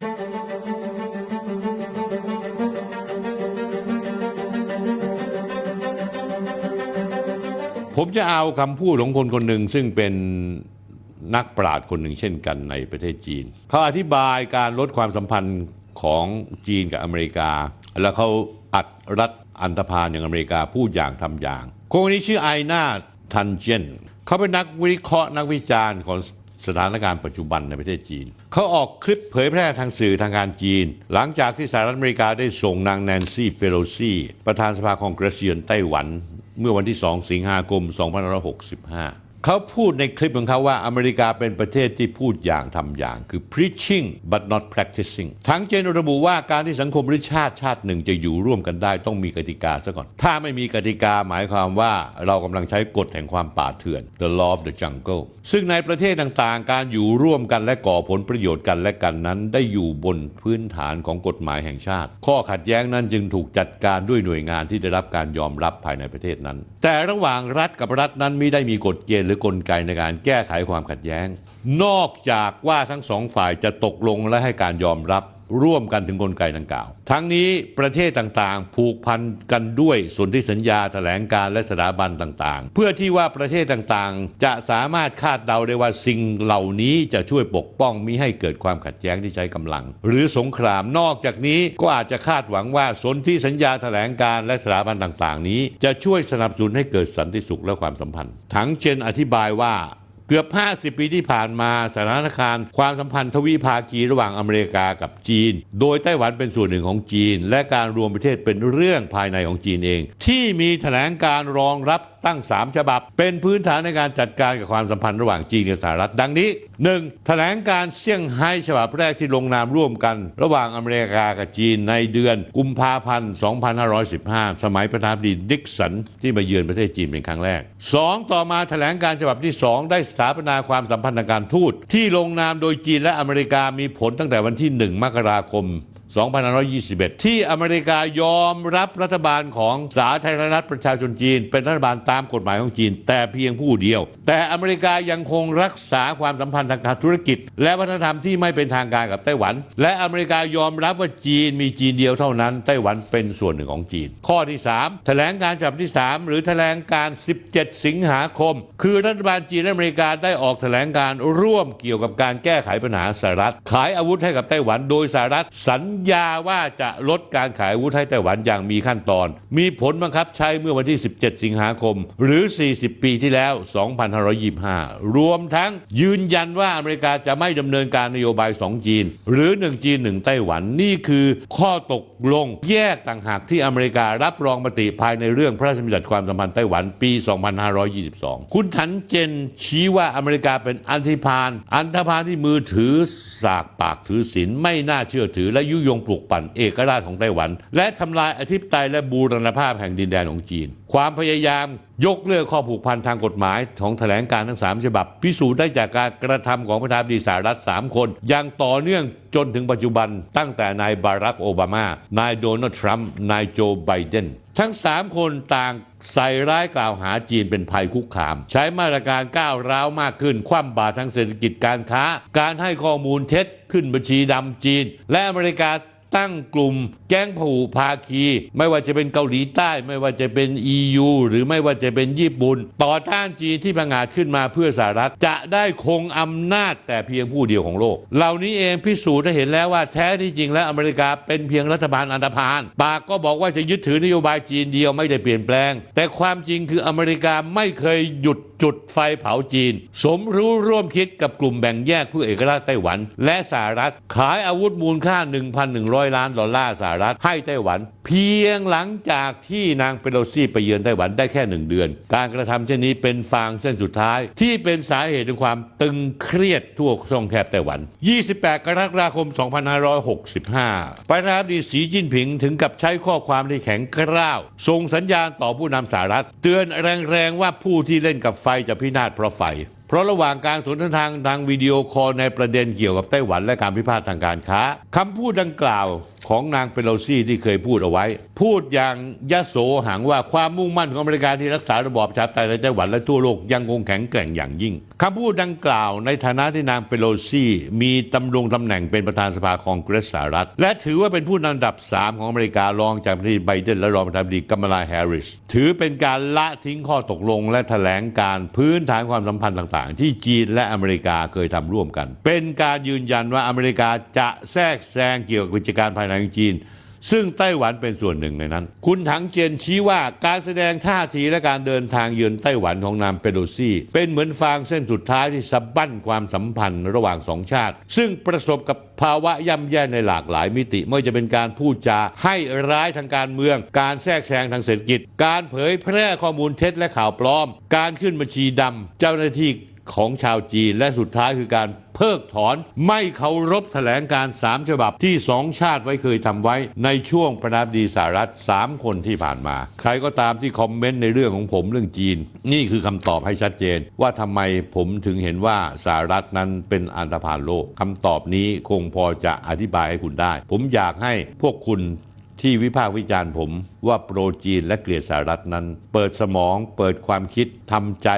ผมจะเอาคำพูดของคนคนหนึ่งซึ่งเป็นนักปราชญ์คนหนึ่งเช่นกันในประเทศจีน เขาอธิบายการลดความสัมพันธ์ของจีนกับอเมริกา แล้วเขาอัดรัฐอันธพาลอย่างอเมริกาพูดอย่างทำอย่าง คนนนี้ชื่อไอนาทันเจนเขาเป็นนักวิเคราะห์นักวิจารณ์ของ สถานการณ์ปัจจุบันในประเทศจีน เขาออกคลิปเผยแพร่ทางสื่อทางการจีน หลังจากที่สหรัฐอเมริกาได้ส่งนางแนนซี่เปโลซีประธานสภาคองเกรสเยือนไต้หวัน เมื่อวันที่ 2 สิงหาคม 2565 เขาพูดในคลิปของเขาว่าอเมริกาเป็นประเทศที่พูดอย่างทำอย่าง คือ preaching but not practicing ทั้งเจนระบุว่าการที่สังคมหรือชาติชาติหนึ่งจะอยู่ร่วมกันได้ต้องมีกติกาซะก่อน ถ้าไม่มีกติกาหมายความว่าเรากำลังใช้กฎแห่งความป่าเถื่อน the law of the jungle ซึ่งในประเทศต่างๆ การอยู่ร่วมกันและก่อผลประโยชน์กันและกันนั้น ได้อยู่บนพื้นฐานของกฎหมายแห่งชาติ ข้อขัดแย้งนั้นจึงถูกจัดการด้วยหน่วยงานที่ได้รับการยอมรับภายในประเทศนั้น แต่ระหว่างรัฐกับรัฐนั้นไม่ได้มีกฎเกณฑ์หรือกลไกในการแก้ไขความขัดแย้ง นอกจากว่าทั้งสองฝ่ายจะตกลงและให้การยอมรับ ร่วมกันถึงกลไกดังกล่าว ทั้งนี้ประเทศต่างๆ ผูกพันกันด้วยสนธิสัญญาแถลงการและสถาบันต่างๆ เพื่อที่ว่าประเทศต่างๆ จะสามารถคาดเดาได้ว่าสิ่งเหล่านี้จะช่วยปกป้องมิให้เกิดความขัดแย้งที่ใช้กำลัง หรือสงครามนอกจากนี้ก็อาจจะคาดหวังว่าสนธิสัญญาแถลงการและสถาบันต่างๆ นี้ จะช่วยสนับสนุนให้เกิดสันติสุขและความสัมพันธ์ ทั้งเจนอธิบายว่า เกือบ 50 ปีที่ผ่านมาสถานการณ์ความสัมพันธ์ทวีภาคีระหว่างอเมริกากับจีน โดยไต้หวันเป็นส่วนหนึ่งของจีน และการรวมประเทศเป็นเรื่องภายในของจีนเอง ที่มีแถลงการรองรับตั้ง 3 ฉบับ เป็นพื้นฐานในการจัดการกับความสัมพันธ์ระหว่างจีนกับสหรัฐดังนี้ 1. แถลงการเซี่ยงไฮ้ฉบับแรกที่ลงนามร่วมกัน ระหว่างอเมริกากับจีนในเดือนกุมภาพันธ์ 2515 สมัยประธานาธิบดีดิกสันที่มาเยือนประเทศจีนเป็นครั้งแรก 2. ต่อมาแถลงการฉบับที่ 2 ได้สถาปนาความสัมพันธ์ทางการทูตที่ลงนามโดยจีนและอเมริกามีผลตั้งแต่วันที่ 1 มกราคม 2521 ที่อเมริกายอมรับรัฐบาลของสาธารณรัฐประชาชนจีน เป็นรัฐบาลตามกฎหมายของจีน แต่เพียงผู้เดียว แต่อเมริกายังคงรักษาความสัมพันธ์ทางการธุรกิจ และวัฒนธรรมที่ไม่เป็นทางการกับไต้หวัน และอเมริกายอมรับว่าจีนมีจีนเดียวเท่านั้น ไต้หวันเป็นส่วนหนึ่งของจีน ข้อที่ 3 แถลงการฉบับที่ 3 หรือแถลงการ 17 สิงหาคม คือรัฐบาลจีนและอเมริกาได้ออกแถลงการร่วมเกี่ยวกับการแก้ไขปัญหาสหรัฐขายอาวุธให้กับไต้หวัน โดยสหรัฐสัญญาว่าจะลดการขายอาวุธให้ไต้หวันอย่างมีขั้นตอน มีผลบังคับใช้เมื่อวันที่ 17 สิงหาคม หรือ 40 ปีที่แล้ว 2525 รวมทั้งยืนยันว่าอเมริกาจะไม่ดำเนินการนโยบาย 2 จีน หรือ 1 จีน 1 ไต้หวันนี่คือข้อตกลงแยกต่างหากที่อเมริการับรองมติภายในเรื่องพระราชบัญญัติความสัมพันธ์ไต้หวันปี 2522 คุณทันเจนชี้ว่าอเมริกาเป็นอันธิพานอันธพาลที่มือถือสากปากถือศีลไม่น่าเชื่อถือและยุยยงปลุกปั่นเอกราชของไต้หวัน และทำลายอธิปไตยและบูรณภาพแห่งดินแดนของจีน ความพยายามยกเลิกข้อผูกพันทางกฎหมายของแถลงการทั้ง 3 ฉบับ พิสูจน์ได้จากการกระทำของประธานาธิบดีสหรัฐ 3 คน อย่างต่อเนื่องจนถึงปัจจุบัน ตั้งแต่นายบารักโอบามานายโดนัลด์ทรัมป์นายโจไบเดน ทั้ง 3 คนต่างใส่ร้ายกล่าวหาจีนเป็นภัยคุกคาม ใช้มาตรการก้าวร้าวมากขึ้น คว่ำบาตรทางเศรษฐกิจการค้า การให้ข้อมูลเท็จขึ้นบัญชีดำจีน และอเมริกา ตั้งกลุ่มแก๊งผูภาคี ไม่ว่าจะเป็นเกาหลีใต้ ไม่ว่าจะเป็น EU หรือไม่ว่าจะเป็นญี่ปุ่น ต่อต้านจีนที่พังอาจขึ้นมาเพื่อสหรัฐ จะได้คงอำนาจแต่เพียงผู้เดียวของโลก เหล่านี้เองพิสูจน์ได้เห็นแล้วว่าแท้ที่จริงแล้วอเมริกาเป็นเพียงรัฐบาลอันธพาลปากก็บอกว่าจะยึดถือนโยบายจีนเดียวไม่ได้เปลี่ยนแปลง แต่ความจริงคืออเมริกาไม่เคยหยุดจุดไฟเผาจีน สมรู้ร่วมคิดกับกลุ่มแบ่งแยกผู้เอกราชไต้หวัน และสหรัฐ ขายอาวุธมูลค่า 1,100 ล้านดอลลาร์สหรัฐให้ไต้หวัน เพียงหลังจากที่นางเปโลซี่ไปเยือนไต้หวันได้แค่หนึ่งเดือน การกระทำเช่นนี้เป็นฟางเส้นสุดท้าย ที่เป็นสาเหตุของความตึงเครียดทั่วช่องแคบไต้หวัน 28 กรกฎาคม 2565 ประธานาธิบดีสีจิ้นผิงถึงกับใช้ข้อความที่แข็งกร้าวส่งสัญญาณต่อผู้นำสหรัฐ เตือนแรงๆว่าผู้ที่เล่นกับไฟจะพินาศเพราะไฟ เพราะระหว่างการสนทนาทางวิดีโอคอลในประเด็นเกี่ยวกับไต้หวันและการพิพาททางการค้าคำพูดดังกล่าวของนางเปโลซี่ที่เคยพูดเอาไว้ พูดอย่างยโสหังว่าความมุ่งมั่นของอเมริกาที่รักษาระบอบประชาธิปไตยในไต้หวันและทั่วโลกยังคงแข็งแกร่งอย่างยิ่งคำพูดดังกล่าวในฐานะที่นางเปโลซี่มีตำรงตำแหน่งเป็นประธานสภาคองเกรสสหรัฐ และถือว่าเป็นผู้นำอันดับ 3 ของอเมริการองจากประธานาธิบดีไบเดนและรองประธานาธิบดีกัมมาลาแฮร์ริสถือเป็นการละทิ้งข้อตกลง และแถลงการพื้นฐานความสัมพันธ์ต่างๆ ที่จีนและอเมริกาเคยทำร่วมกัน เป็นการยืนยันว่าอเมริกาจะแทรกแซงเกี่ยวกับกิจการภายในของจีน ซึ่งไต้หวันเป็นส่วนหนึ่งในนั้น คุณถังเจียนชี้ว่าการแสดงท่าทีและการเดินทางเยือนไต้หวันของนางเปโลซี่ เป็นเหมือนฟางเส้นสุดท้ายที่สะบั้นความสัมพันธ์ระหว่างสองชาติ ซึ่งประสบกับภาวะย่ำแย่ในหลากหลายมิติไม่ว่าจะเป็นการพูดจาให้ร้ายทางการเมือง การแทรกแซงทางเศรษฐกิจ การเผยแพร่ข้อมูลเท็จและข่าวปลอม การขึ้นบัญชีดำเจ้าหน้าที่ ของชาวจีน และสุดท้ายคือการเพิกถอน ไม่เคารพแถลงการสามฉบับที่สองชาติไว้เคยทำไว้ในช่วงประธานาธิบดีสหรัฐสามคนที่ผ่านมา ใครก็ตามที่คอมเมนต์ในเรื่องของผมเรื่องจีน นี่คือคำตอบให้ชัดเจน ว่าทำไมผมถึงเห็นว่าสหรัฐนั้นเป็นอันธพาลโลกคำตอบนี้คงพอจะอธิบายให้คุณได้ ผมอยากให้พวกคุณที่วิพากษ์วิจารณ์ผมว่าโปรจีนและเกลียดสหรัฐนั้น เปิดสมองเปิดความคิดทำใจ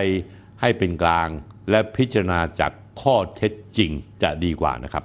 ให้เป็นกลาง และพิจารณาจากข้อเท็จจริงจะดีกว่านะครับ